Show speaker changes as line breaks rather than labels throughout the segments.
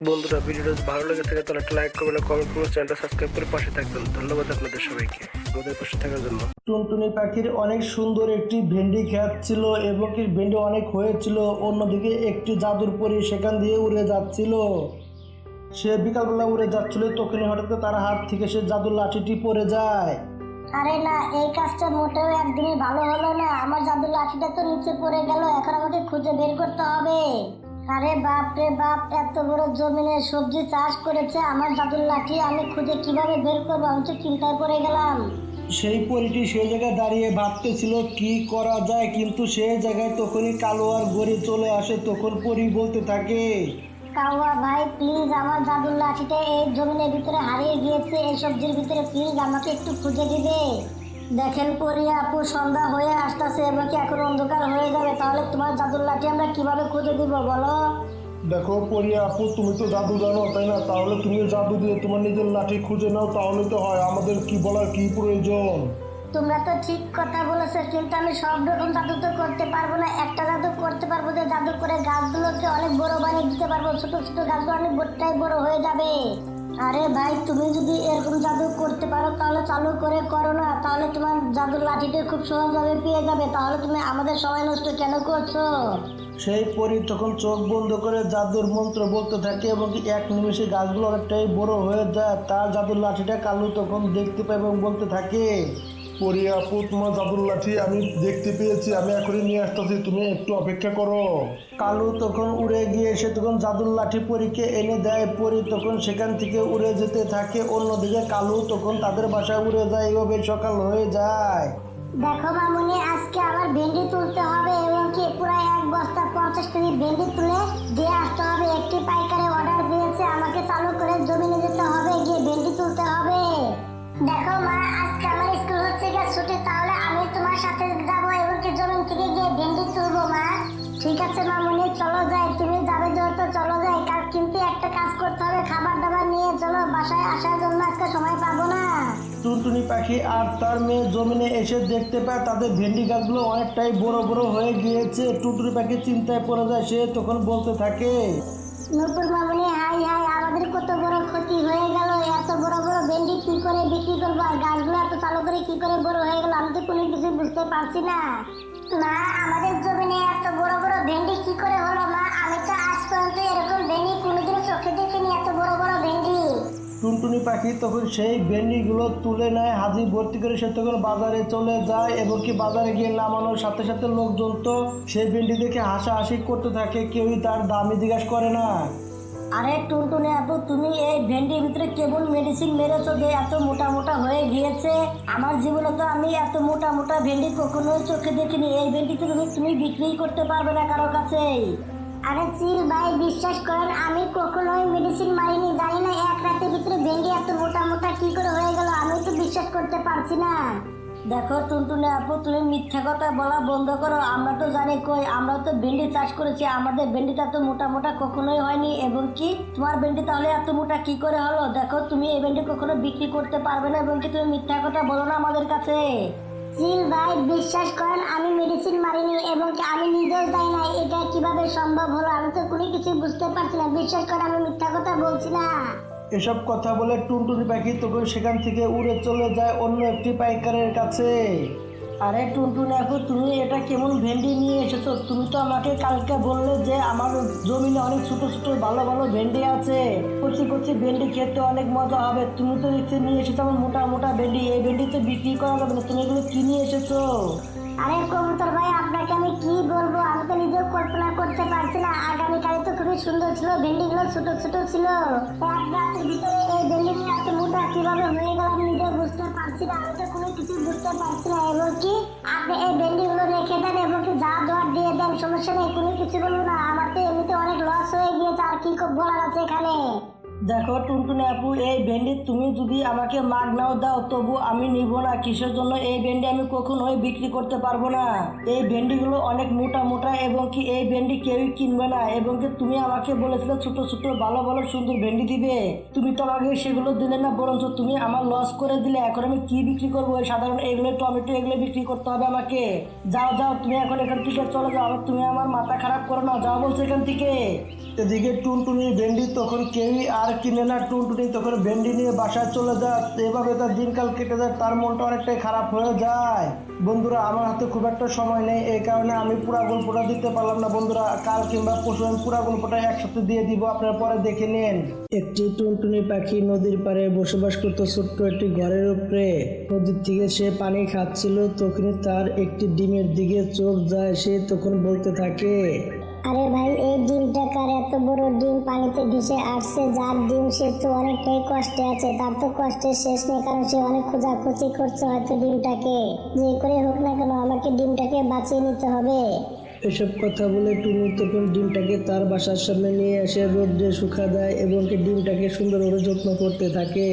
বন্ধুরা ভিডিওটা যদি ভালো লেগে থাকে তাহলে একটা লাইক করবেন কমেন্ট করবেন চ্যানেলটা সাবস্ক্রাইব করে পাশে থাকবেন। ধন্যবাদ আপনাদের সবাইকে। আমাদের পাশে থাকার জন্য।
টুনটুনি পাখির অনেক সুন্দর একটি ভেন্ডি খেত ছিল এবং কি ভেন্ডি অনেক হয়েছিল অন্যদিকে একটি জাদুর পরি সেখান দিয়ে উড়ে যাচ্ছিল। সে বিকালবেলা উড়ে যাচ্ছিল তখনই হঠাৎ করে তার হাত থেকে সে জাদুর লাঠিটি পড়ে যায়।
আরে না এই কাজটা মোটেও একদিনই ভালো হলো না। আমার জাদুর লাঠিটা তো নিচে পড়ে গেল এখন আমাকে খুঁজে বের করতে হবে। আরে বাপ রে বাপ এত বড় জমিনে সবজি চাষ করেছে আমার জাদুর লাঠি আমি খুঁজে কীভাবে বের করব? আমি তো চিন্তায় পড়ে গেলাম।
সেই পরিটি সেই জায়গায় দাঁড়িয়ে ভাবতেছিল কি করা যায়? কিন্তু সেই জায়গায় তখনই কালো আর গড়ি চলে আসে তখন পরি বলতে থাকে
কাউয়া ভাই প্লিজ আমার জাদুর লাঠিটা এই জমিনের ভিতরে হারিয়ে গিয়েছে এই সবজির ভিতরে প্লিজ আমাকে একটু খুঁজে দিবে। দেখেন পরি আপু সন্ধ্যা হয়ে আসতেছে এবং কি এখন অন্ধকার হয়ে যাবে? তাহলে তোমার জাদুর লাঠি আমরা কীভাবে খুঁজে দিব বলো?
দেখো পরিয়া আপু তুমি তো জাদু জানো তাই না? তাহলে তুমি জাদু দিয়ে তোমার নিজের লাঠি খুঁজে নাও তাহলে তো হয় আমাদের কি বলার কি প্রয়োজন?
তোমরা তো ঠিক কথা বলেছ কিন্তু আমি সব রকম জাদু তো করতে পারব না। একটা জাদু করতে পারব যে জাদু করে গাছগুলোকে অনেক বড় বানিয়ে দিতে পারব ছোট ছোট গাছগুলো অনেক বড়টাই বড় হয়ে যাবে। আরে ভাই, তুমি যদি এরকম জাদু করতে পারো, তাহলে চালু করে করো না। তাহলে তোমার জাদুর লাঠিটা খুব সহজভাবে পেয়ে যাবে। তাহলে তুমি আমাদের সময় নষ্ট কেন করছ?
সেই পরি তখন চোখ বন্ধ করে জাদুর মন্ত্র বলতে থাকে এবং এক নিমেষে গাছগুলো অনেকটাই বড় হয়ে যায়। তার জাদুর লাঠিটা কালু তখন দেখতে পায় এবং বলতে থাকে পরি আপু জাদুর লাঠি আমি দেখতে পেয়েছি আমি এখনই নিয়ে আসতেছি তুমি একটু অপেক্ষা করো। কালু তখন উড়ে গিয়ে সে তখন জাদুর লাঠি পরীকে এনে দেয় পরি তখন সেখান থেকে উড়ে যেতে থাকে অন্যদিকে কালু তখন তাদের বাসায় উড়ে যায় এভাবে সকাল হয়ে যায়।
দেখো মামুনি আজকে আমার ভেন্ডি তুলতে হবে এবং কি পুরো এক বস্তা পঞ্চাশ কেজি ভেন্ডি তুলে দিয়ে আসতে হবে। একটি পাইকারে অর্ডার দিয়েছে আমাকে চালু করে জমিনে যেতে হবে গিয়ে ভেন্ডি তুলতে হবে। দেখো মা ছুটি তাহলে আমি তোমার সাথে যাব এবং কি জমিন থেকে গিয়ে ভেন্ডি তুলবো মা। ঠিক আছে মামুনি চলো যাই। তুমি যাবে যেহেতু চলো যাই। কার কিন্তু একটা কাজ করতে হবে খাবার দাবার নিয়ে চলো। বাসায় আসার জন্য আজকে সময় পাবো না।
টুনটুনি পাখি আর তার মেয়ে জমিনে এসে দেখতে পায় তাদের ভেন্ডি গাছগুলো অনেকটাই বড় বড় হয়ে গিয়েছে। টুনটুনি পাখি চিন্তায় পড়ে যায় সে তখন বলতে থাকে
নূপুর মামনি হাই হাই আমাদের কত বড় ক্ষতি হয়ে গেল। এত বড় বড় ভেন্ডি কি করে বিক্রি করব? আর গাছগুলো এত চালু করে কি করে বড় হয়ে গেল? আমি তো কোনো কিছু বুঝতে পারছি না। মা, আমাদের জমিনে এত বড় বড় ভেন্ডি কি করে হলো, মা? আমি তো আজ পর্যন্ত এরকম ভেন্ডি কোনোদিনও চোখে দেখিনি, এত বড় বড় ভেন্ডি।
টুনটুনি পাখি তখন সেই ভেন্ডিগুলো তুলে নেয় হাজি ভর্তি করে সে তখন বাজারে চলে যায় এবং কি বাজারে গিয়ে নামানোর সাথে সাথে লোকজন তো সেই ভেন্ডি দেখে হাসাহাসি করতে থাকে, কেউই তার দামই জিজ্ঞাসা করে না।
আরে টুনটুনে আপু, তুমি এই ভেন্ডির ভিতরে কেবল মেডিসিন মেরেছো যে এত মোটা মোটা হয়ে গিয়েছে। আমার জীবনে তো আমি এত মোটা মোটা ভেন্ডি কখনোই চোখে দেখিনি। এই ভেন্ডি তো তুমি তুমি বিক্রি করতে পারবে না কারও কাছে আরে চিল ভাই, বিশ্বাস করেন, আমি কখনোই মেডিসিন মারিনি, জানি না এক রাতের ভিতরে ভেন্ডি এত মোটা মোটা কি করে হয়ে গেল আমি তো বিশ্বাস করতে পারছি না। দেখো টুনটুনি আপু, তুমি মিথ্যা কথা বলা বন্ধ করো। আমরা তো জানি কই, আমরা তো ভেন্ডি চাষ করেছি, আমাদের ভেন্ডিটা তো মোটা মোটা কখনোই হয়নি। এবং কি, তোমার ভেন্ডি তাহলে এত মোটা কি করে হলো? দেখো, তুমি এই ভেন্ডি কখনো বিক্রি করতে পারবে না, এবং কি তুমি মিথ্যা কথা বলো না আমাদের কাছে? চিল ভাই, বিশ্বাস করেন, আমি মেডিসিন মারিনি, এবং কি আমি নিজেও জানি না এটা কীভাবে সম্ভব হলো। আমি তো কোনো কিছু বুঝতে পারছি না। বিশ্বাস করেন, আমি মিথ্যা কথা বলছি না।
এসব কথা বলে টুনটুনি পাখি তখন সেখান থেকে উড়ে চলে যায় অন্য একটি পাইকারের কাছে। আরে টুনটুনি এখন তুমি এটা কেমন ভেন্ডি নিয়ে এসেছ? তুমি তো আমাকে কালকে বললে যে আমার জমিনে অনেক ছোট ছোট ভালো ভালো ভেন্ডি আছে। কচি কচি ভেন্ডি খেতে অনেক মজা হবে। তুমি তো দেখছি নিয়ে এসেছ আমার মোটা মোটা ভেন্ডি। এই ভেন্ডি তো বিক্রি করা যাবে না। তুমি এগুলো কি নিয়ে এসেছ?
আরে কবুতর ভাই, আপনাকে আমি কি বলব? আমি তো নিজেও কল্পনা করতে পারছি না। আগামীকালে তো খুবই সুন্দর ছিল ভেন্ডিগুলো ছোট ছোট ছিল। এক রাতের ভিতরে এই ভেন্ডি এত মোটা কীভাবে হয়ে গেল আমি নিজেও বুঝতে পারছি না। আমি তো কোনো কিছু বুঝতে পারছি না। এবং কি, আপনি এই ভেন্ডিগুলো রেখে দেন এবং কি যা দেওয়ার দিয়ে দেন, সমস্যা নেই, কোনো কিছু বলব না। আমার তো এমনিতে অনেক লস হয়ে গিয়েছে, আর কি বলার আছে এখানে?
দেখো টুনটুনি আপু, এই ভেন্ডি তুমি যদি আমাকে মাগ নাও, দাও, তবু আমি নিব না। কিসের জন্য এই ভেন্ডি আমি কখনোই বিক্রি করতে পারব না। এই ভেন্ডিগুলো অনেক মোটা মোটা এবং কি এই ভেন্ডি কেউই কিনবে না। এবং কি তুমি আমাকে বলেছিলে ছোট ছোট ভালো ভালো সুন্দর ভেন্ডি দিবে। তুমি তো আমাকে সেগুলো দিলে না, বরঞ্চ তুমি আমার লস করে দিলে। এখন আমি কি বিক্রি করব? সাধারণ এগুলো, টমেটো এগুলো বিক্রি করতে হবে আমাকে। যাও যাও, তুমি এখন এখান থেকে চলে যাও। আর তুমি আমার মাথা খারাপ করো না। যাও বলছো এখান থেকে। এদিকে টুনটুনি ভেন্ডি তখন কেউই আর কিনে না, টুনটুনি তখন ভেন্ডি নিয়ে বাসায় চলে যায়। এভাবে তার দিনকাল কেটে যায়, তার মনটা অনেকটাই খারাপ হয়ে যায়। বন্ধুরা, আমার হাতে খুব একটা সময় নেই, এই কারণে আমি পুরা গল্পটা দিতে পারলাম না বন্ধুরা। কাল কিংবা পরশু আমি পুরা গল্পটা একসাথে দিয়ে দিব, আপনারা পরে দেখে নিন। একটি টুনটুনি পাখি নদীর পাড়ে বসবাস করতো ছোট্ট একটি ঘরের উপরে। নদীর থেকে সে পানি খাচ্ছিল, তখনই তার একটি ডিমের দিকে চোখ যায়, সে তখন বলতে থাকে
আরে ভাই, এই ডিমটা কার? এত বড় ডিম পানিতে ভেসে আসছে, যার ডিম সে তো অনেকটাই কষ্টে আছে, তার তো কষ্টের শেষ নেই, কারণ সে অনেক খোঁজাখুঁজি করছে হয়তো ডিমটাকে। যে করে হোক না কেন, আমাকে ডিমটাকে বাঁচিয়ে নিতে হবে।
এসব কথা বলে টুনি তখন ডিমটাকে তার বাসার সামনে নিয়ে এসে রোদ্রে শুকা দেয় এবং ডিমটাকে সুন্দরভাবে যত্ন করতে থাকে।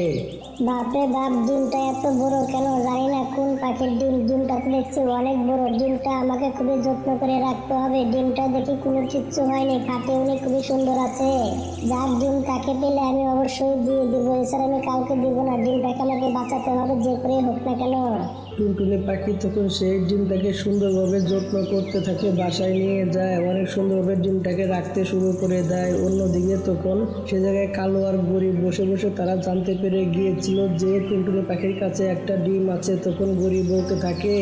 বাপরে বাপ, ডিমটা এত বড় কেন? জানি না কোন পাখির ডিম, ডিমটা তো দেখছি অনেক বড়। ডিমটা আমাকে খুবই যত্ন করে রাখতে হবে। ডিমটা দেখি কোনো কিচ্ছু হয়নি ফাটে উনি খুবই সুন্দর আছে। যার ডিম তাকে পেলে আমি অবশ্যই দিয়ে দিব। এছাড়া আমি কাউকে দিব না। ডিমটাকে আমাকে বাঁচাতে হবে, যে করে হোক না কেন।
টুনটুনি পাখি তখন সেই ডিমটাকে সুন্দরভাবে যত্ন করতে থাকে, বাসায় নিয়ে যায়। অনেক সুন্দরভাবে ডিমটাকে রাখতে শুরু করে দেয়। অন্যদিকে তখন সে জায়গায় কালো আর গরিব বসে বসে তারা জানতে পেরে গিয়েছিল যে টুনটুনি পাখির কাছে একটা ডিম আছে। তখন গরিব বলতে থাকে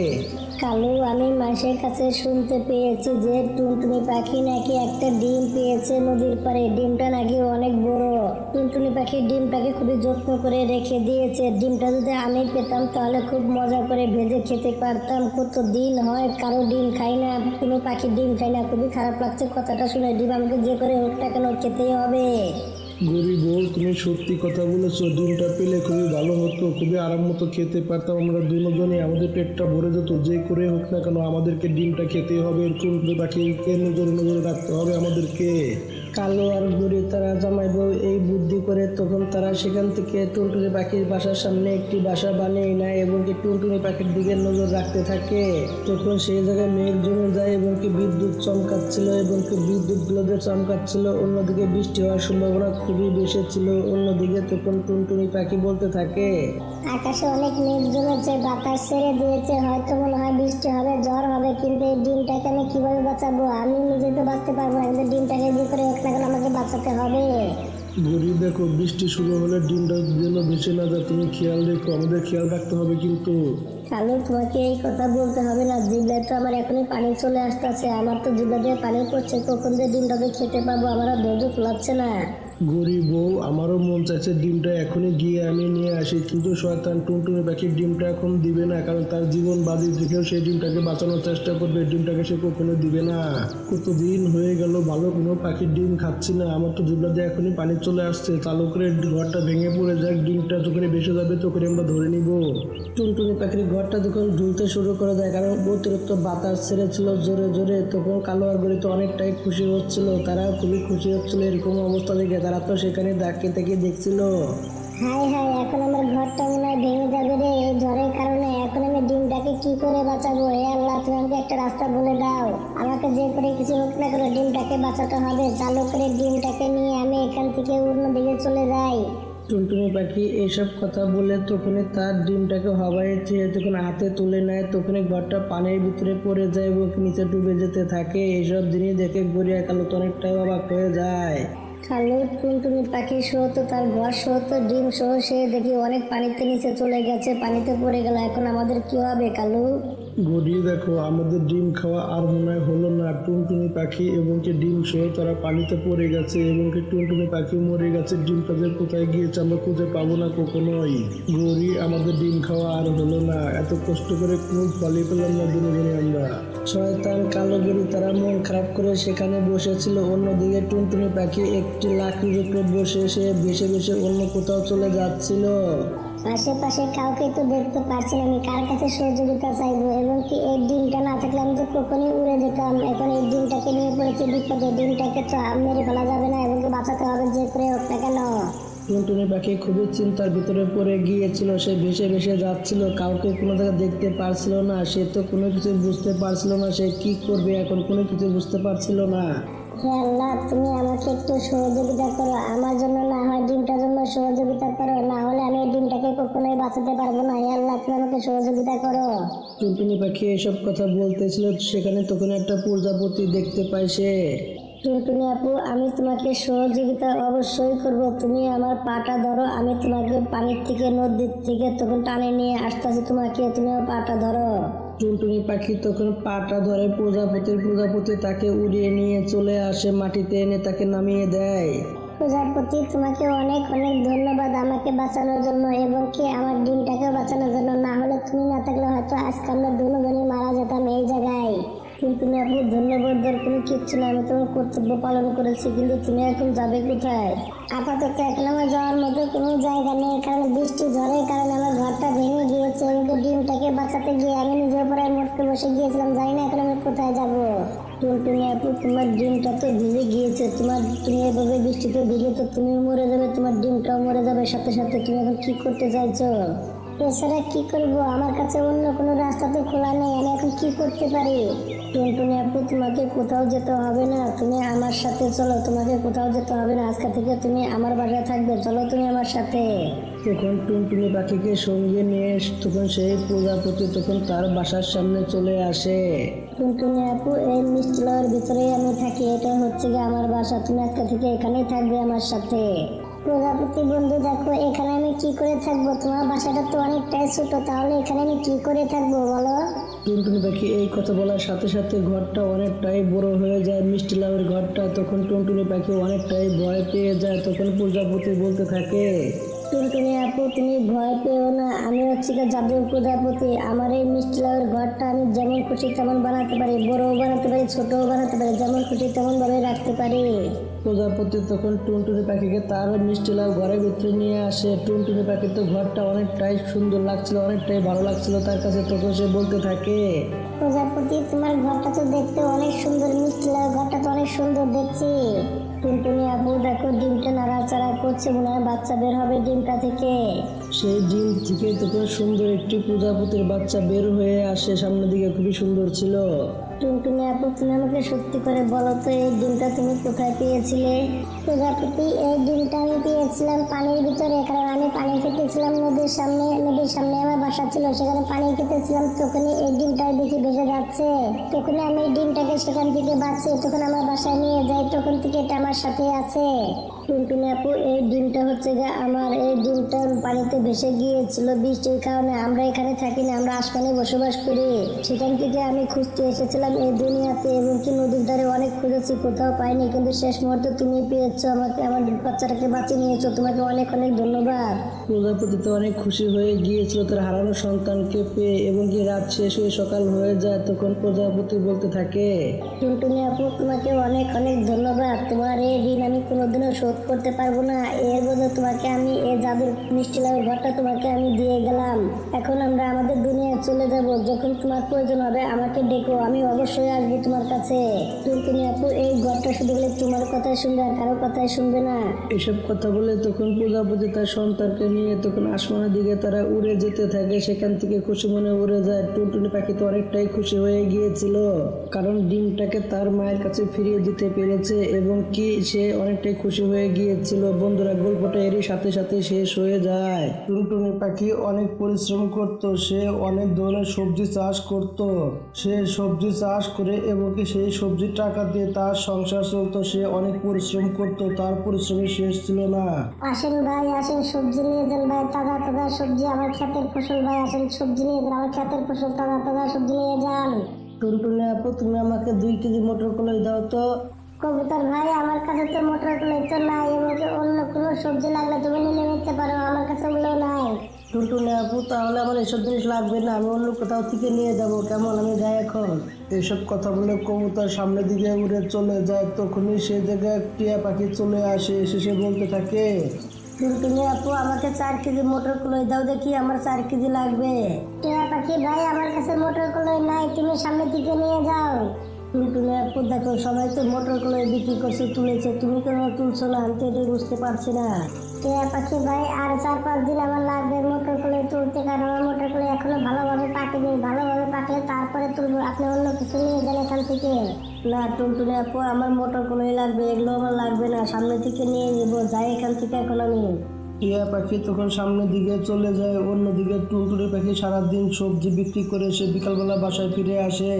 কালু, আমি মাসের কাছে শুনতে পেয়েছি যে টুনটুনি পাখি নাকি একটা ডিম পেয়েছে নদীর পাড়ে। ডিমটা নাকি অনেক বড়। টুনটুনি পাখি ডিমটাকে খুবই যত্ন করে রেখে দিয়েছে। ডিমটা যদি আমি পেতাম, তাহলে খুব মজা করে ভেজে খেতে পারতাম। কত দিন হয় কারও ডিম খাই না, কোনো পাখি ডিম খাই না। খুবই খারাপ লাগছে। কথাটা শুনে ডিম আমাকে যে করে হোক না কেন খেতেই হবে।
গরিব বউ তুমি সত্যি কথা বলেছ ডিমটা পেলে খুবই ভালো হতো, খুবই আরাম মতো খেতে পারতাম। আমরা দুজনে আমাদের পেটটা ভরে যেত যে করে হোক না কেন, আমাদেরকে ডিমটা খেতে হবে, এরকম তাকে নজরে নজরে রাখতে হবে আমাদেরকে। কালো আর গরি তারা জামাই বউ এই বুদ্ধি করে তখন তারা সেখান থেকে টুনটুনি পাখির বাসার সামনে একটি বাসা বানিয়ে নেয় এবং কি টুনটুনি পাখির দিকে নজর রাখতে থাকে। তখন সেই জায়গায় মেঘ জমে যায় এবং কি বিদ্যুৎ চমকাচ্ছিল এবং কি বিদ্যুৎ যে চমকাচ্ছিল। অন্যদিকে বৃষ্টি হওয়ার সম্ভাবনা খুবই বেশি ছিল। অন্যদিকে তখন টুনটুনি পাখি বলতে থাকে
আকাশে অনেক মেঘ জমেছে বাতাস ছেড়ে দিয়েছে হয়তো মনে হয় বৃষ্টি হবে জ্বর হবে কিন্তু এই ডিমটাকে আমি কীভাবে বাঁচাবো? আমি নিজে তো বাঁচতে পারব না কিন্তু ডিমটাকে দিয়ে করে হোক না আমাকে বাঁচাতে হবে?
ঘড়ি দেখো বৃষ্টি শুরু হলে ডিমটা যেন ভেসে না যায় তুমি খেয়াল রেখো আমাদের খেয়াল রাখতে হবে কিন্তু।
কালু তোমাকে এই কথা বলতে হবে না জিবলায় তো আমার এখনই পানি চলে আসতেছে আমার তো জিবলা দিয়ে পানি পড়ছে কখন যে ডিমটাকে খেতে পাবো আমার আর ধৈর্য কুলাচ্ছে না।
গরিব বউ, আমারও মন চাইছে ডিমটা এখনই গিয়ে আমি নিয়ে আসি, কিন্তু শয়তান টুনটুনি পাখির ডিমটা এখন দিবে না, কারণ তার জীবন বাজি দেখেও সেই ডিমটাকে বাঁচানোর চেষ্টা করবে, ডিমটাকে সে কখনো দিবে না। কতদিন হয়ে গেল, ভালো কোনো পাখির ডিম খাচ্ছি না, আমার তো জিবলা দিয়ে এখনই পানি চলে আসছে চালু করে ঘরটা ভেঙে পড়ে যাক, ডিমটা যখন ভেসে যাবে তখন আমরা ধরে নিব। টুনটুনি পাখির ঘরটা যখন ঝুলতে শুরু করে দেয় কারণ অতিরিক্ত বাতাস ছেড়েছিল জোরে জোরে, তখন কালো আর গরিব তো অনেকটাই খুশি হচ্ছিল তারা খুবই খুশি হচ্ছিল, এরকম অবস্থা দেখে তারা তো সেখানে দাঁড়িয়ে থেকে দেখছিল।
হাই হাই এখন আমার ঘরটা মনে হয় ভেঙে যাবে রে। এই ঝড়ের কারণে এখন আমি ডিমটাকে কি করে বাঁচাবো? হে আল্লাহ তুমি আমাকে একটা রাস্তা বলে দাও। আমাকে যে করে কিছু হোক না করে ডিমটাকে বাঁচাতে হবে। চালু করে ডিমটাকে নিয়ে আমি এখান থেকে অন্য দিকে চলে যাই।
টুনটুনি পাখি এইসব কথা বলে তখনই তার ডিমটাকে হওয়ায় চেয়ে তখন হাতে তুলে নেয় তখনই ঘরটা পানির ভিতরে পড়ে যায় এবং নিচে ডুবে যেতে থাকে। এইসব জিনিস দেখে গড়িয়া কালো তো অনেকটাই অবাক হয়ে যায়।
কালু টুনটুনি পাখি সহ তো তার ঘর সহ তো ডিম সহ সে দেখি অনেক পানিতে নিচে চলে গেছে পানিতে পড়ে গেল এখন আমাদের কি হবে কালু?
গড়িয়ে দেখো আমাদের ডিম খাওয়া আর মনে হয় হলো না টুনটুনি পাখি এবং কি ডিম সহ তারা পানিতে পড়ে গেছে এবং কি টুনটুনি পাখি মরে গেছে ডিম যে কোথায় গিয়েছে আমরা খুঁজে পাবো না কখনোই। গড়ি আমাদের ডিম খাওয়া আর হলো না এত কষ্ট করে কোনো ফলই পেলাম না দিনে দিনে আমরা। শয়তান কালো গরু তারা মন খারাপ করে সেখানে বসেছিল অন্যদিকে টুনটুনি পাখি একটি লাকড়ির উপরে বসে সে ভেসে ভেসে অন্য কোথাও চলে যাচ্ছিল।
আশেপাশে কাউকে তো দেখতে পারছি না আমি কার কাছে সহযোগিতা চাইব? এবং কি এই ডিমটা না থাকলে আমি তো কখনই উড়ে যেতাম। এখন এই ডিমটাকে নিয়ে পড়েছি বিপদে। ডিমটাকে তো মেরে ফেলা যাবে না এবং কি বাঁচাতে হবে যে করে হোক না কেন।
টুনটুনি পাখি খুবই চিন্তার ভিতরে পড়ে গিয়েছিল সে ভেসে ভেসে যাচ্ছিল। কাউকে কোনো জায়গায় দেখতে পারছিল না সে তো কোনো কিছু বুঝতে পারছিল না সে কি করবে? এখন কোনো কিছু বুঝতে পারছিল না।
হে আল্লাহ তুমি আমাকে একটু সহযোগিতা করো। আমার জন্য না হয় ডিমটার জন্য সহযোগিতা করো না হলে আমি এই ডিমটাকে কখনোই বাঁচাতে পারব না। হে আল্লাহ তুমি আমাকে সহযোগিতা করো।
টুনটুনি পাখি এসব কথা বলতেছিল সেখানে তখন একটা প্রজাপতি দেখতে পায় সে।
টুনটুনি আপু আমি তোমাকে সহযোগিতা অবশ্যই করব। তুমি আমার পাটা ধরো আমি তোমাকে পানির থেকে নদীর থেকে তখন টানে নিয়ে আসতে আসতেছি তোমাকে তুমি আমার পাটা ধরো।
টুনটুনি পাখি তখন পাটা ধরে প্রজাপতির প্রজাপতি তাকে উড়িয়ে নিয়ে চলে আসে মাটিতে এনে তাকে নামিয়ে দেয়।
প্রজাপতি, তোমাকে অনেক অনেক ধন্যবাদ আমাকে বাঁচানোর জন্য এবং কি আমার ডিমটাকে বাঁচানোর জন্য। না হলে তুমি না থাকলে হয়তো আজকে আমরা দুজনই মারা যেতাম এই জায়গায়। কিন্তু না আপু ধন্যবাদ দেওয়ার কোনো কিচ্ছু না আমি তোমার কর্তব্য পালন করেছি, কিন্তু তুমি এখন যাবে কোথায়? আপাতত এখন আমার যাওয়ার মতো কোনো জায়গা নেই, কারণ বৃষ্টি ঝড়ের কারণে আমার ঘরটা ভেঙে গিয়েছে এবং ডিমটাকে বাঁচাতে গিয়ে আমি নিজের পরে মরতে বসে গিয়েছিলাম, জানি না এখন আমি কোথায় যাব। টুনটুনি আপু, তোমার ডিমটা তো ভিজে গিয়েছে, তোমার, তুমি এভাবে বৃষ্টিতে ভিজে তো তুমি মরে যাবে, তোমার ডিমটাও মরে যাবে, সাথে সাথে তুমি এখন কি করতে চাইছো? এছাড়া কি করব? আমার কাছে অন্য কোনো রাস্তা তো খোলা নেই আমি এখন কি করতে পারি? টুনটুনি আপু তোমাকে কোথাও যেতে হবে না। তুমি আমার সাথে চলো তোমাকে কোথাও যেতে হবে না। আজকে থেকে তুমি আমার বাসায় থাকবে চলো তুমি আমার সাথে।
তখন টুনটুনি পাখিকে সঙ্গে নিয়ে তখন সেই প্রজাপতি তখন তার বাসার সামনে চলে আসে।
টুনটুনি আপু এই মিষ্টি ভিতরেই আমি থাকি এটা হচ্ছে গিয়ে আমার বাসা। তুমি আজকে থেকে এখানেই থাকবে আমার সাথে। প্রজাপতি বন্ধু দেখো এখানে আমি কি করে থাকব? তোমার বাসাটা তো অনেকটাই ছোট তাহলে এখানে আমি কি করে থাকব বলো?
টুনটুনি পাখি এই কথা বলার সাথে সাথে ঘরটা অনেকটাই বড় হয়ে যায়। মিষ্টি লাউয়ের ঘরটা তখন টুনটুনি পাখি অনেকটাই ভয় পেয়ে যায় তখন প্রজাপতি বলতে থাকে
টুনটুনি আপু তুমি ভয় পেও না আমি হচ্ছে গিয়ে জাদুর প্রজাপতি। আমার এই মিষ্টি লাউয়ের ঘরটা আমি যেমন খুশি তেমন বানাতে পারি বড়ও বানাতে পারি ছোটও বানাতে পারি যেমন খুশি তেমন ভাবে রাখতে পারি।
প্রজাপতি তখন টুনটুনি পাখিকে তার মিষ্টি লাউ ঘরের ভিতরে নিয়ে আসে। টুনটুনি পাখির তো ঘরটা অনেকটাই সুন্দর লাগছিল অনেকটাই ভালো লাগছিল তার কাছে তখন সে বলতে থাকে
প্রজাপতি তোমার ঘরটা তো দেখতে অনেক সুন্দর মিষ্টি লাগে ঘরটা তো অনেক সুন্দর দেখছি। টুনটুনি আপু দেখো ডিমটা নাড়াচাড়া করছে মনে হয় বাচ্চা বের হবে ডিমটা থেকে।
সেই ডিম থেকে তখন সুন্দর একটি প্রজাপতির বাচ্চা বের হয়ে আসে সামনের দিকে খুবই সুন্দর ছিল।
টুনটুনি আপু, তুমি আমাকে সত্যি করে বলো তো, এই ডিমটা তুমি কোথায় পেয়েছিলে? প্রজাপতি, এই ডিমটা আমি পেয়েছিলাম পানির ভিতরে, কারণ আমি পানি খেতেছিলাম নদীর সামনে নদীর সামনে আমার বাসা ছিল, সেখানে পানি খেতেছিলাম, তখনই এই ডিমটা দেখি ভেসে যাচ্ছে। তখনই আমি এই ডিমটাকে সেখান থেকে বাঁচিয়ে, তখন আমার বাসায় নিয়ে যাই, তখন থেকে এটা আমার সাথে আছে। টুনটুনি আপু এই ডিমটা হচ্ছে গিয়ে আমার এই ডিমটা পানিতে ভেসে গিয়েছিল বৃষ্টির কারণে। আমরা এখানে থাকি না আমরা আসমানে বসবাস করি। সেখান থেকে আমি খুঁজতে এসেছিলাম এই দুনিয়াতে এবং কি নদীর ধারে অনেক খুঁজেছি কোথাও পাইনি। কিন্তু শেষ মুহূর্তে তুমি পেয়েছ আমাকে আমার বাচ্চাটাকে বাঁচিয়ে নিয়েছো। তোমাকে অনেক অনেক ধন্যবাদ।
প্রজাপতি তো অনেক খুশি হয়ে গিয়েছিল তার হারানো সন্তানকে পেয়ে এবং কি রাত শেষ হয়ে সকাল হয়ে যায় তখন প্রজাপতি বলতে থাকে
টুনটুনি আপু তোমাকে অনেক অনেক ধন্যবাদ। তোমার এই ঋণ আমি কোনোদিনও শোধ করতে পারব না। এর বদলে তোমাকে আমি এই জাদুর মিষ্টি লাউয়ের ঘরটা তোমাকে আমি দিয়ে গেলাম। এখন আমরা আমাদের দুনিয়ায় চলে যাব। যখন তোমার প্রয়োজন হবে, আমাকে ডেকো। আমি অবশ্যই আসব তোমার কাছে। টুনটুনি আপু, এই ঘরটা শুধু বলে তোমার কথাই শুনবে আর কারও কথাই শুনবে না।
এসব কথা বলে তখন প্রজাপতি তার সন্তানকে নিয়ে তখন আসমানের দিকে তারা উড়ে যেতে থাকে। সেখান থেকে খুশি মনে উড়ে যায়। টুনটুনি পাখি তো অনেকটাই খুশি হয়ে গিয়েছিল। কারণ ডিমটাকে তার মায়ের কাছে ফিরিয়ে দিতে পেরেছে এবং কি সে অনেকটাই খুশি হয়ে গিয়েছিল। বন্ধুরা গল্পটা এরই সাথে সাথে শেষ হয়ে যায়। টুনটুনি পাখি অনেক পরিশ্রম করত সে অনেক ধরনের সবজি চাষ করত। সে সবজি চাষ করে এবং কি সেই সবজির টাকা দিয়ে তার সংসার চলতো। সে অনেক পরিশ্রম করত তার পরিশ্রমের শেষ ছিল না।
আসেন ভাই আসেন সবজি নিয়ে যান ভাই তাজা তাজা সবজি আমার ক্ষেতের ফসল ভাই আসেন সবজি নিয়ে যান আমার ক্ষেতের ফসল তাজা তাজা সবজি নিয়ে যান।
টুনটুনি আপু তুমি আমাকে দুই কেজি মটর কলাই দাও তো।
কবুতর ভাই আমার কাছে তো মোটর কলাই তো নাই এবং অন্য কোনো সবজি লাগলে তুমি নিয়ে নিতে পারো আমার কাছে ওগুলো নাই।
টুনটুনি আপু তাহলে আমার এসব জিনিস লাগবে না আমি অন্য কোথাও থেকে নিয়ে যাব কেমন আমি যাই এখন? এসব কথা বলে কবুতর সামনের দিকে উড়ে চলে যায় তখনই সেই জায়গায় টিয়া পাখি চলে আসে এসে সে বলতে থাকে
টুনটুনি আপু আমাকে চার কেজি মোটর কলাই দাও দেখি আমার চার কেজি লাগবে। টিয়া পাখি ভাই আমার কাছে মোটর কলাই নাই তুমি সামনের দিকে নিয়ে যাও। টুনটুনি আপু দেখো সবাই তো মোটর কলাই বিক্রি করছে তুলেছে। তুমি কেন তুলছো না? আমি তো এটা বুঝতে পারছি না। টিয়া পাখি ভাই আর চার পাঁচ দিন আমার লাগবে মোটর করে তুলতে কারণ আমার মোটর করে এখনও ভালোভাবে পাকেনি। ভালোভাবে পাকলে তারপরে তুলবো। আপনি অন্য কিছু নিয়ে যান এখান থেকে। না টুনটুনি আপু আমার মোটর কোনোই লাগবে এগুলো আমার লাগবে না। সামনে থেকে নিয়ে নেব যাই এখান থেকে এখন আমি।
টিয়া পাখি তখন সামনের দিকে চলে যায় অন্যদিকে টুনটুনি পাখি সারাদিন সবজি বিক্রি করে সে বিকালবেলা বাসায় ফিরে আসে।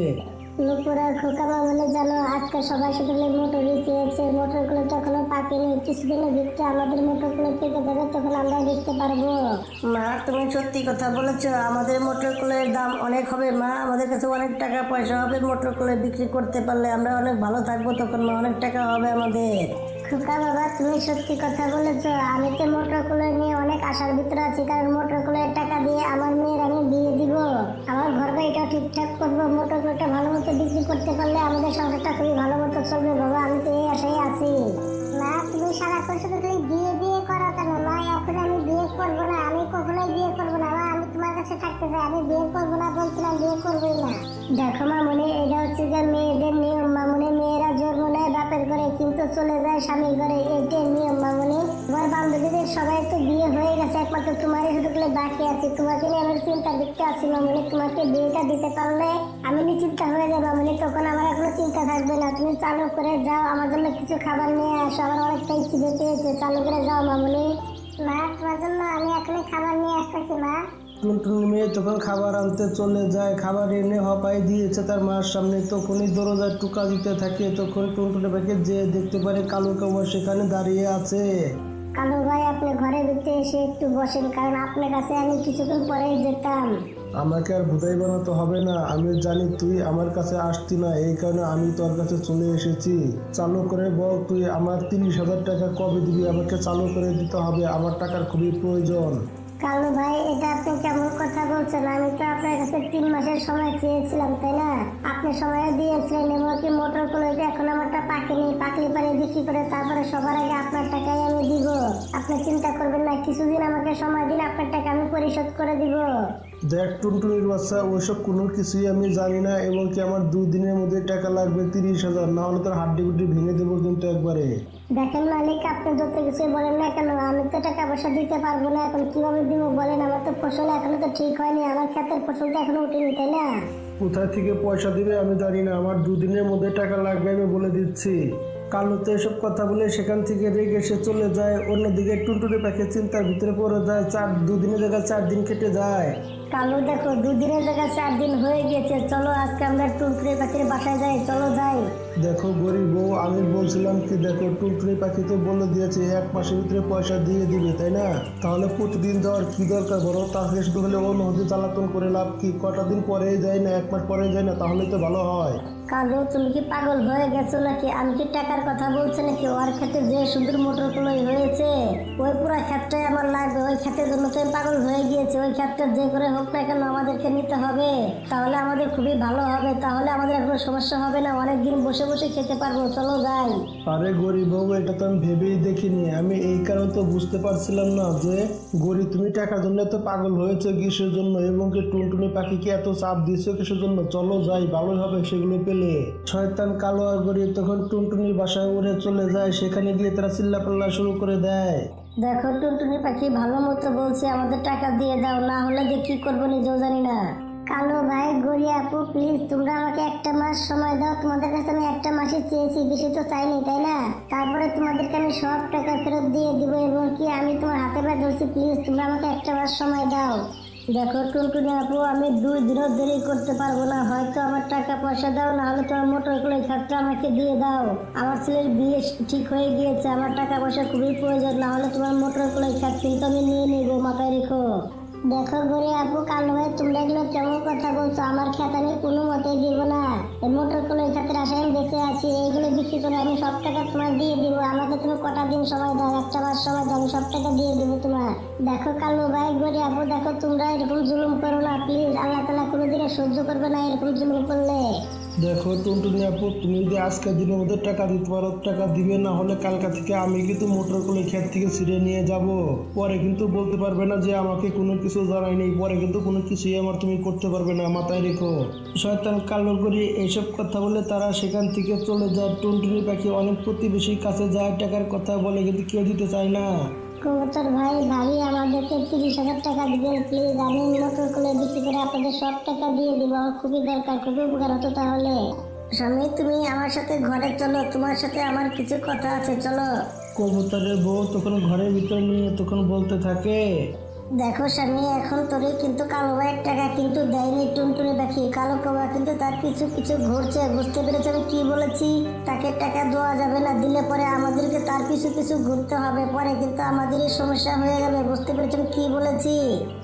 নুপুরা খোকা মানে জানো আজকে সবাই শুধু মোটরই চেয়েছে মোটরগুলো তো এখনও পাকেনি কিছুদিনের ভিতরে আমাদের মোটরগুলো পেকে যাবে তখন আমরা বেচতে পারব। মা তুমি সত্যি কথা বলেছ আমাদের মোটরগুলোর দাম অনেক হবে মা। আমাদের কাছে অনেক টাকা পয়সা হবে মোটরগুলো বিক্রি করতে পারলে আমরা অনেক ভালো থাকব তখন মা। অনেক টাকা হবে আমাদের। খোকা বাবা তুমি সত্যি কথা বলেছ। আমি তো মোটর কুলার নিয়ে অনেক আশার ভিতরে আছি কারণ মোটর কুলার টাকা দিয়ে আমার মেয়ের আমি দিব বাড়িটাও ঠিকঠাক করব, মোটর করে ভালো মতো বিক্রি করতে পারলে আমাদের সংসারটা খুবই ভালো মতো চলবে, বাবা, আমি তো এই আশাই আছি। মা, তুমি সারাক্ষণ শুধু তুমি বিয়ে বিয়ে করো কেন? মা, এখন আমি বিয়ে করব না, আমি কখনোই বিয়ে করব না, মা, আমি তোমার কাছে থাকতে চাই, আমি বিয়ে করব না বলছিলাম, বিয়ে করবোই না। দেখো মামনি, এটা হচ্ছে যে মেয়েদের নিয়ম মামনি। মেয়েরা জন্ম নেয় বাপের ঘরে কিন্তু চলে যায় স্বামীর ঘরে এইটাই নিয়ম মামনি। তোমার বান্ধবীদের সবাই তো বিয়ে হয়ে গেছে, একমাত্র তোমারই শুধু করে বাকি আছে। তোমাকে নিয়ে আমার চিন্তা দেখতে আছি মামনি, তোমাকে বিয়েটা দিতে পারলে আমি নিশ্চিন্ত হয়ে যাব মামনি, তখন আমার কোনো চিন্তা থাকবে না। তুমি চালু করে যাও, আমার জন্য কিছু খাবার নিয়ে আসো, আমার অনেকটাই খিদে পেয়েছে, চালু করে যাও মামনি। মা, তোমার জন্য আমি এখনই খাবার নিয়ে আসতেছি, মা।
টুনটুনি মেয়ে তখন খাবার আনতে চলে যায় খাবার এনে হপাই দিয়েছে তার মার সামনে। তখনই দরজায় টুকা দিতে থাকে তখন টুনটুনি পাখি যে দেখতে পারে কালো কামার সেখানে দাঁড়িয়ে আছে।
কালু ভাই আপনি ঘরে ভিতরে এসে একটু বসেন কারণ আপনার কাছে আমি কিছুক্ষণ পরেই যেতাম।
আমাকে আর ভুতাই বানাতে হবে না আমি জানি তুই আমার কাছে আসতি না এই কারণে আমি তোর কাছে চলে এসেছি। চালু করে বল তুই আমার তিরিশ হাজার টাকা কবে দিবি আমাকে চালু করে দিতে হবে আমার টাকার খুবই প্রয়োজন।
কালু ভাই, এটা আপনি কেমন কথা বলছেন? আমি তো আপনার কাছে তিন মাসের সময় চেয়েছিলাম, তাই না? আপনি সময় দিয়েছিলেন এবং কি মোটর কোনো এখন আমারটা পাকেনি পাকলে পারে বিক্রি করে তারপরে সবার আগে আপনার টাকাই আমি দিব। আপনি চিন্তা করবেন না, কিছুদিন আমাকে সময় দিন আপনার টাকা আমি পরিশোধ করে দিব।
দেখ টুনটুনির বাচ্চা ওইসব কোনো কিছুই আমি জানি না এবং কি আমার দুদিনের মধ্যে টাকা লাগবে তিরিশ হাজার না হলে তোর হাড্ডি গুড্ডি ভেঙে দেবো কিন্তু একবারে।
দেখেন মালিক আপনি যত কিছু বলেন না কেন আমি তো টাকা পয়সা দিতে পারব না এখন কীভাবে দিব বলেন? আমার তো ফসল এখনও তো ঠিক হয়নি আমার ক্ষেতের ফসলটা এখনও উঠেনি তাই না?
কোথায় থেকে পয়সা দিবে আমি জানি না আমার দুদিনের মধ্যে টাকা লাগবে আমি বলে দিচ্ছি। কালো তো এসব কথা বলে সেখান থেকে রেগে এসে চলে যায় অন্যদিকে টুনটুনি পাখি চিন্তার ভিতরে পড়ে যায় চার দুদিনের জায়গায় চার দিন কেটে যায়।
কালু দেখো, দুদিনের জায়গায় চার দিন হয়ে গেছে চলো আজকে আমরা টুনটুনি পাখির বাসায় যাই, চলো যাই।
দেখো গরিব বউ, আমি বলছিলাম কি, দেখো টুনটুনি পাখি তো বলে দিয়েছে, এক মাসের ভিতরে পয়সা দিয়ে দিবে, তাই না? তাহলে প্রতিদিন দেওয়ার কি দরকার বলো? তাহলে শুধু হলে অন্য হতে জ্বালাতন করে লাভ কি? কটা দিন পরেই যায় না, এক মাস পরে যায় না তাহলে তো ভালো হয়।
কালু, তুমি কি পাগল হয়ে গেছো নাকি? আমি কি টাকার কথা বলছি নাকি? ওর ক্ষেত্রে যে সুন্দর মোটর গুলোই হয়েছে, ওই পুরো ক্ষেতটাই আমার লাগবে। ওই ক্ষেতের জন্য তো পাগল হয়ে গিয়েছে। ওই ক্ষেতটা যে করে হোক না কেন আমাদেরকে নিতে হবে। তাহলে আমাদের খুবই ভালো হবে। তাহলে আমাদের কোনো সমস্যা হবে না। অনেক দিন বসে বসে খেতে পারব চলো যাই।
আরে গরিব বাবু এটা তো আমি ভেবেই দেখিনি। আমি এই কারণে তো বুঝতে পারছিলাম না যে গরিব তুমি টাকার জন্য এত পাগল হয়েছে কিসের জন্য? এবং কি টুনটুনি পাখিকে এত চাপ দিয়েছ কিসের জন্য? চলো যাই ভালোই হবে সেগুলো পেলে। শয়তান কালো আর গরিব তখন টুনটুনির বাসায় উড়ে চলে যায়। সেখানে গিয়ে তারা চিল্লাপাল্লা শুরু করে দেয়।
দেখো টুনটুনি পাখি ভালো মতো বলছে আমাদের টাকা দিয়ে দাও না হলে যে কি করব নিজেও জানি না। কালো ভাই, গড়িয়া আপু প্লিজ তোমরা আমাকে একটা মাস সময় দাও। তোমাদের কাছে আমি একটা মাসে চেয়েছি, বেশি তো চাইনি, তাই না? তারপরে তোমাদেরকে আমি সব টাকা ফেরত দিয়ে দিব এবং কি আমি তোমার হাতে পায়ে ধরছি প্লিজ তোমরা আমাকে একটা মাস সময় দাও। দেখো, টুনটুনি আপু, আমি দুই দিনও দেরি করতে পারব না। হয়তো আমার টাকা পয়সা দাও না হলে তোমার মোটর করে খাতটা আমাকে দিয়ে দাও। আমার ছেলের বিয়ে ঠিক হয়ে গিয়েছে, আমার টাকা পয়সা খুবই প্রয়োজন না হলে তোমার মোটর করে খাত কিন্তু আমি নিয়ে নেব, মাথায় রেখো। দেখো গরে আপু, কালো ভাই তোমরা এগুলো কেমন কথা বলছো? আমার খেত আমি কোনো মতে দিব না। এই মোটর কলের খাতের আশায় আমি বেঁচে আছি, এইগুলো বিক্রি করে আমি সব টাকা তোমার দিয়ে দিব। আমাকে তুমি কটা দিন সময় দাও, একটা মাস সময় দাও, আমি সব টাকা দিয়ে দিব তোমার। দেখো কালো ভাই গরে আপু, দেখো তোমরা এরকম জুলুম করো না প্লিজ আল্লাহ তালা কোনোদিনও সহ্য করবে না এরকম জুলুম করলে।
দেখো টুনটুনি আপু, তুমি যদি আজকের দিনের মধ্যে টাকা দিতে পারো, টাকা দিবে না হলে কালকা থেকে আমি কিন্তু মোটর কলে ক্ষেত থেকে ছিঁড়ে নিয়ে যাব। পরে কিন্তু বলতে পারবে না যে আমাকে কোনো কিছু জানায়নি পরে কিন্তু কোনো কিছুই আমার তুমি করতে পারবে না, মাথায় রেখো। শয়তান কালো করি এইসব কথা বলে তারা সেখান থেকে চলে যায়। টুনটুনি পাখি অনেক প্রতিবেশীর কাছে যায়, টাকার কথা বলে, কিন্তু কেউ দিতে চায় না।
কবুতর ভাই, ভাবি, আমাদেরকে তিরিশ হাজার টাকা দিবেন প্লিজ আমি মোটর করে বিক্রি করে আপনাদের সব টাকা দিয়ে দিব। আমার খুবই দরকার, খুবই উপকার হতো তাহলে। স্বামী, তুমি আমার সাথে ঘরে চলো, তোমার সাথে আমার কিছু কথা আছে, চলো।
কবুতরের বউ তখন ঘরের ভিতর নিয়ে তখন বলতে থাকে।
দেখো স্বামী, এখন তোরে কিন্তু কালো ভাইয়ের টাকা কিন্তু দেয়নি, টুনটুনি দেখি কালো কবা কিন্তু তার কিছু কিছু ঘুরছে, বুঝতে পেরেছি আমি কি বলেছি? তাকে টাকা দেওয়া যাবে না, দিলে পরে আমাদেরকে তার কিছু কিছু ঘুরতে হবে, পরে কিন্তু আমাদেরই সমস্যা হয়ে যাবে, বুঝতে পেরেছি আমি কি বলেছি?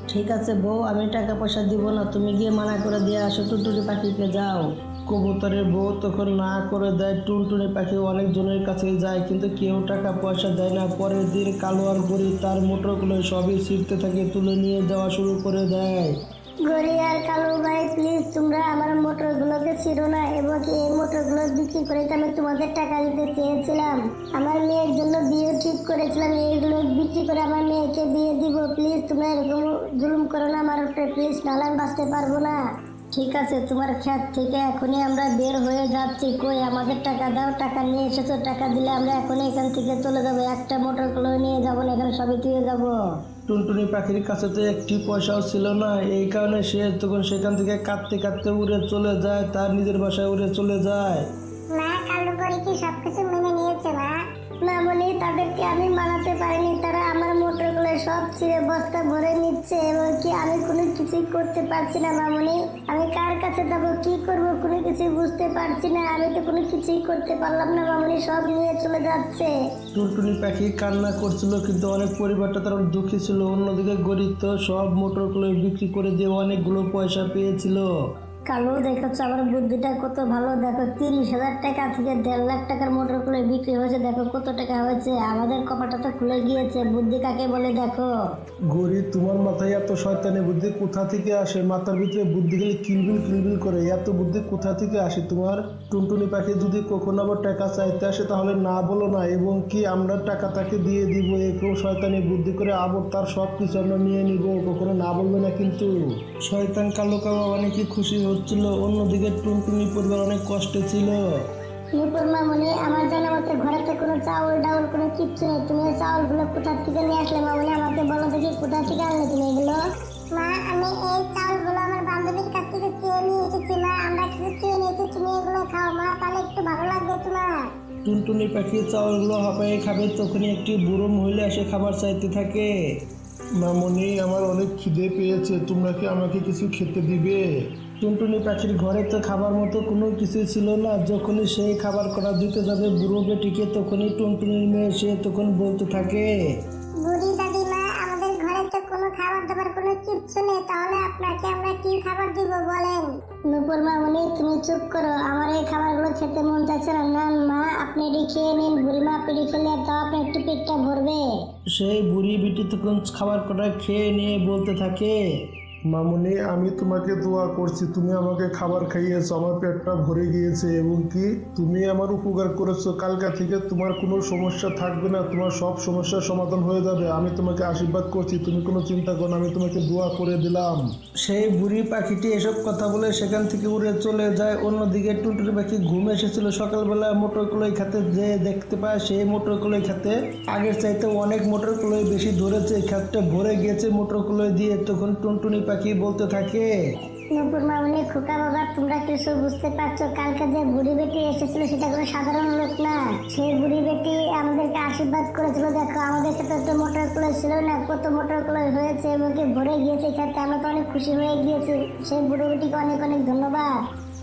ঠিক আছে বউ, আমি টাকা পয়সা দিব না, তুমি গিয়ে মানা করে দিয়ে আসো, টুনটুনি পাখিকে, যাও। কবুতরের বউ তখন না করে দেয়, টুনটুনি পাখি অনেকজনের কাছে যায়, কিন্তু কেউ টাকা পয়সা দেয় না। পরের দিন কালো আর গড়ি তার মোটরগুলো সবই ছিঁড়তে থাকে, তুলে নিয়ে যাওয়া শুরু করে দেয়।
গড়ি আর কালু ভাই প্লিজ তোমরা আমার মোটরগুলোকে ছিড়ো না, এবং এই মোটরগুলো বিক্রি করে আমি তোমাদের টাকা দিতে চেয়েছিলাম। আমার মেয়ের জন্য বিয়ে ঠিক করেছিলাম, এইগুলো বিক্রি করে আমার মেয়েকে বিয়ে দিব। প্লিজ তোমরা এরকম জুলুম করো না, আমার প্লিজ নাহলে আমি বাঁচতে পারব না। ঠিক আছে, তোমার খ্যাত থেকে এখনই আমরা বের হয়ে যাচ্ছি। কই, আমাদের টাকা দাও, টাকা নিয়ে এসেছ, টাকা দিলে আমরা এখনই এখান থেকে চলে যাব। একটা মোটর করে নিয়ে যাব না, এখানে সবই তুলে যাব।
টুনটুনি পাখির কাছে তো একটি পয়সাও ছিল না। এই কারণে সে তখন সেখান থেকে কাঁদতে কাঁদতে উড়ে চলে যায়, তার নিজের বাসায় উড়ে চলে যায়।
মা কালু করে কি সবকিছু মেনে নিয়েছে, মা। মামনি তাদেরকে আমি মানাতে পারিনি। তারা আমার মোটরগুলো সব ছিঁড়ে বস্তা ভরে নিচ্ছে এবং কি আমি কোনো কিছুই করতে পারছি না মামনি আমি কার কাছে যাব? কি করব? কোনো কিছুই বুঝতে পারছি না। আমি তো কোনো কিছুই করতে পারলাম না মামনি সব নিয়ে চলে যাচ্ছে।
টুনটুনি পাখি কান্না করছিল, কিন্তু অনেক পরিবারটা তার দুঃখী ছিল। অন্যদিকে গরিব তো সব মোটরগুলো বিক্রি করে দিয়ে অনেকগুলো পয়সা পেয়েছিল।
কালু দেখেছ আমার বুদ্ধিটা কত ভালো। দেখো, তিরিশ হাজার টাকা থেকে দেড় লাখ টাকার মোটর খুলে বিক্রি হয়েছে। দেখো, কত টাকা হয়েছে। আমাদের কপাটা তো খুলে গিয়েছে। বুদ্ধি কাকে বলে, দেখো?
গরিব, তোমার মাথায় এত শয়তানি বুদ্ধি কোথা থেকে আসে? মাথার ভিতরে বুদ্ধি গেলে কিলবিল কিলবিল করে। এত বুদ্ধি কোথা থেকে আসে? তোমার টুনটুনি পাখি যদি কখনো আবার টাকা চাইতে আসে, তাহলে না বলো না। এবং কি আমরা টাকা তাকে দিয়ে দিব? এরকম শয়তানি বুদ্ধি করে আবার তার সব কিছু আমরা নিয়ে নিব। কখনো না বলবে না কিন্তু। শয়তান কালো কালো অনেকই খুশি? হচ্ছিল অন্যদিকে টুনটুনি পরিবার অনেক কষ্টে ছিল।
নুপুর মামনি আমার জানা মতে ঘরেতে কোনো চাউল ডাউল কোনো কিচ্ছু নেই। তুমি এই চাউলগুলো কোথা থেকে নিয়ে আসলে মামনি? আমাকে বলো দেখি কোথা থেকে আনলে তুমি এগুলো? মা আমি এই চাউলগুলো আমার বান্ধবীর কাছ থেকে চেয়ে নিয়ে এসেছি মা। আমরা কিছু চেয়ে নিয়েছি তুমি এগুলো খাও মা। তাহলে একটু ভালো লাগবে তোমার।
টুনটুনি পাখি চাউলগুলো হাঁপায়ে খাবে তখনই একটি বুড়ো মহিলা এসে খাবার চাইতে থাকে। মামনি আমার অনেক খিদে পেয়েছে তোমরা কি আমাকে কিছু খেতে দিবে? টুনটুনি পাখির ঘরে তো খাবার মতো কোনো কিছু ছিল না। যখনই সেই খাবার করা দিতে যাবে বুড়ো বেটিকে তখনই টুনটুনির মেয়ে সে তখন বলতে থাকে
বুড়ি দাদিমা আমাদের ঘরে তো কোনো খাবার দাবার কোনো কিচ্ছু নেই। তাহলে আপনাকে আমরা কি খাবার দিব বলেন? নুপুর মামনি তুমি চুপ করো। আমার এই খাবারগুলো খেতে মন চাইছে না। না মা আপনি এটি খেয়ে নিন। বুড়িমা আপনি এটি খেলে তাও আপনার একটু পেটটা ভরবে।
সেই বুড়ি বেটি তখন খাবার কটা খেয়ে নিয়ে বলতে থাকে মামুনি, আমি তোমাকে দোয়া করছি, তুমি আমাকে খাবার খাইয়েছো, আমার পেটটা ভরে গিয়েছে, এবং কি তুমি আমার উপকার করেছ, কালকা থেকে তোমার কোনো সমস্যা থাকবে না, তোমার সব সমস্যার সমাধান হয়ে যাবে, আমি তোমাকে আশীর্বাদ করছি, তুমি কোনো চিন্তা করো আমি তোমাকে দোয়া করে দিলাম। সেই বুড়ি পাখিটি এসব কথা বলে সেখান থেকে উড়ে চলে যায়, অন্যদিকে টুনটুনি পাখি ঘুম এসেছিল, সকালবেলা মোটর কলই খাতে যে দেখতে পায়, সেই মোটর কলই খাতে আগের চাইতে অনেক মোটর কলই বেশি ধরেছে, খাতটা ভরে গিয়েছে মোটর কলই দিয়ে, তখন টুনটুনি পাখি বলতে থাকে।
নুপুর মামনি খোকা বাবা তোমরা কিছু বুঝতে পারছ? কালকে যে বুড়ি বেটি এসেছিল সেটা কোনো সাধারণ লোক না। সেই বুড়ি বেটি আমাদেরকে আশীর্বাদ করেছিল। দেখো আমাদের ক্ষেত্রে তো মোটর ছিল না কত মোটর কলই হয়েছে এবং কি ভরে গিয়েছে ক্ষেত্রে আমরা তো অনেক খুশি হয়ে গিয়েছি। সেই বুড়ো বেটিকে অনেক অনেক ধন্যবাদ।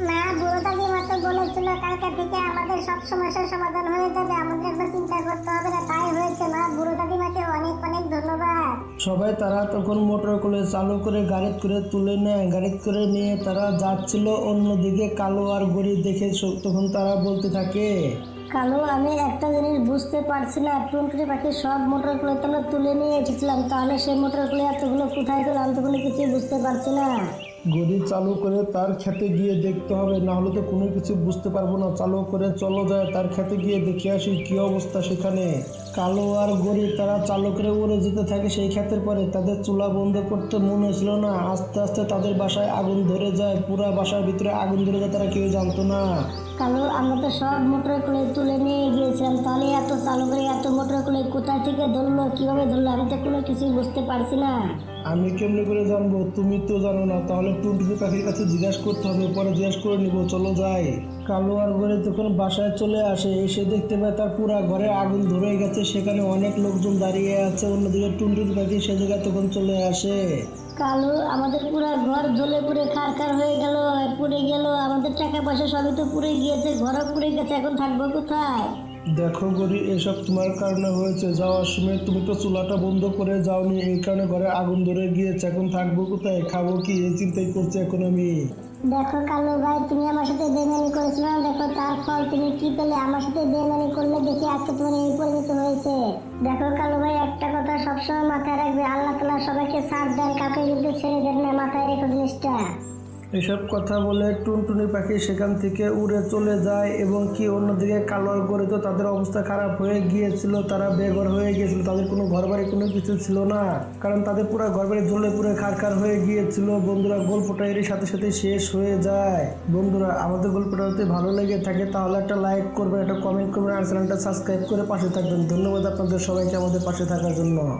মা বুড়ো দাদিমা তো বলেছিল কালকে থেকে আমাদের সব সমস্যার সমাধান হয়ে যাবে। আমাদের একটা চিন্তা করতে হবে না তাই হয়েছে মা বুড়ো দাদিমাকে অনেক অনেক ধন্যবাদ
সবাই তারা তখন মোটর করে চালু করে গাড়ি করে তুলে নেয় গাড়ি করে নিয়ে তারা যাচ্ছিল অন্যদিকে কালো আর গড়ি দেখে তখন তারা বলতে থাকে,
কালো, আমি একটা জিনিস বুঝতে পারছি না টুনটুনি পাখি সব মোটরগুলো তো আমরা তুলে নিয়ে এসেছিলাম? তাহলে সেই মোটর মোটরগুলো এতগুলো কোথায় পেলাম? তখন কিছুই বুঝতে পারছি না।
গড়ি চালু করে তার খেতে গিয়ে দেখতে হবে, না হলে তো কোনো কিছু বুঝতে পারব না। চালু করে চলো যায় তার খেতে গিয়ে দেখে আসি কি অবস্থা সেখানে। কালো আর গড়ি তারা চালু করে উড়ে যেতে থাকে সেই ক্ষেতের পরে। তাদের চুলা বন্ধ করতে মনে হয়েছিল না। আস্তে আস্তে তাদের বাসায় আগুন ধরে যায়, পুরা বাসার ভিতরে আগুন ধরে যায়, তারা কেউ জানতো না।
কালু, আমরা তো সব মোটর করে তুলে নিয়ে গিয়েছিলাম। তাহলে এত চালু করে এত মোটর করে কোথায় থেকে ধরলো, কীভাবে ধরলো? আমি তো কোনো কিছুই বুঝতে পারছি না।
আমি কেমনি করে জানব? তুমি তো জানো না। তাহলে টুনটুনি পাখির কাছে জিজ্ঞাসা করতে হবে, পরে জিজ্ঞাসা করে নিবো। চলো যাই। কালো আর ঘরে তখন বাসায় চলে আসে, এসে দেখতে পায় তার পুরা ঘরে আগুন ধরে গেছে। সেখানে অনেক লোকজন দাঁড়িয়ে আছে। অন্যদিকে টুনটুনি পাখি সে জায়গায় তখন চলে আসে।
কালু, আমাদের পুরো ঘর জ্বলে পুড়ে খারখার হয়ে গেল, পুড়ে গেল, আমাদের টাকা পয়সা সবই তো পুড়ে গিয়েছে, ঘরও পুড়ে গেছে, এখন থাকব কোথায়?
দেখো গরি, এসব তোমার কারণে হয়েছে, যাওয়ার সময় তুমি তো চুলাটা বন্ধ করে যাওনি, এই কারণে ঘরে আগুন ধরে গিয়েছে, এখন থাকব কোথায়? খাব কি? এই চিন্তাই করছি এখন আমি।
দেখো কালু ভাই, তুমি আমার সাথে বেমানি করেছিল না দেখো তার ফল তুমি কি পেলে? আমার সাথে বেমানি করলে দেখি আজকে তোমার এই পরিণত হয়েছে। দেখো কালু ভাই, একটা কথা সবসময় মাথায় রাখবে, আল্লাহ তালা সবাইকে সাথ দেন, কাউকে কিন্তু ছেড়ে দেন না মাথায় রেখো জিনিসটা।
এসব কথা বলে টুনটুনি পাখি সেখান থেকে উড়ে চলে যায় এবং কি অন্যদিকে কালোয়ার করে তো তাদের অবস্থা খারাপ হয়ে গিয়েছিল, তারা বেঘর হয়ে গিয়েছিল, তাদের কোনো ঘর বাড়ি কোনো কিছু ছিল না। কারণ তাদের পুরো ঘর বাড়ি জ্বলে পুরো খারখার হয়ে গিয়েছিল। বন্ধুরা, গল্পটা এর সাথে সাথে শেষ হয়ে যায়। বন্ধুরা, আমাদের গল্পটা যদি ভালো লেগে থাকে তাহলে একটা লাইক করবেন, একটা কমেন্ট করবেন, আর চ্যানেলটা সাবস্ক্রাইব করে পাশে থাকবেন। ধন্যবাদ আপনাদের সবাইকে আমাদের পাশে থাকার জন্য।